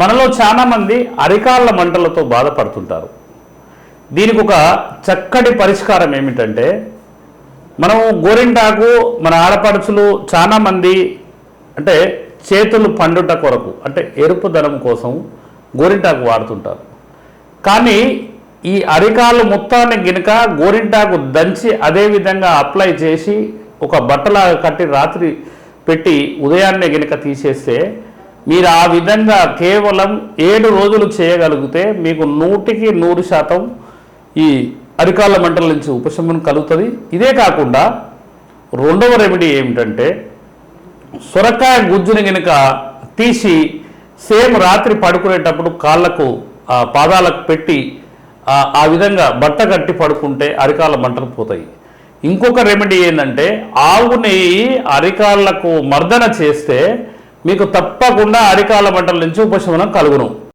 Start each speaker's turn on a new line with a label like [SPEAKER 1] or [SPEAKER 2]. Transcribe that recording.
[SPEAKER 1] మనలో చాలామంది అరికాళ్ళ మంటలతో బాధపడుతుంటారు. దీనికి ఒక చక్కటి పరిష్కారం ఏమిటంటే మనం గోరింటాకు మన ఆడపడుచులు చాలామంది అంటే చేతులు పండుట కొరకు అంటే ఎరుపుదనం కోసం గోరింటాకు వాడుతుంటారు. కానీ ఈ అరికాలు మొత్తాన్ని గినక గోరింటాకు దంచి అదే విధంగా అప్లై చేసి ఒక బట్టలాగా కట్టి రాత్రి పెట్టి ఉదయాన్నే గినక తీసేస్తే మీరు ఆ విధంగా కేవలం ఏడు రోజులు చేయగలిగితే మీకు నూటికి నూరు శాతం ఈ అరికాళ్ళ మంటల నుంచి ఉపశమనం కలుగుతుంది. ఇదే కాకుండా రెండవ రెమెడీ ఏమిటంటే సొరకాయ గుజ్జుని గనుక తీసి సేమ్ రాత్రి పడుకునేటప్పుడు కాళ్ళకు ఆ పాదాలకు పెట్టి ఆ విధంగా బట్ట కట్టి పడుకుంటే అరికాళ్ళ మంటలు పోతాయి. ఇంకొక రెమెడీ ఏంటంటే ఆవు నెయ్యి అరికాళ్ళకు మర్దన చేస్తే మీకు తప్పకుండా అరికాల మంటల నుంచి ఉపశమనం కలుగును.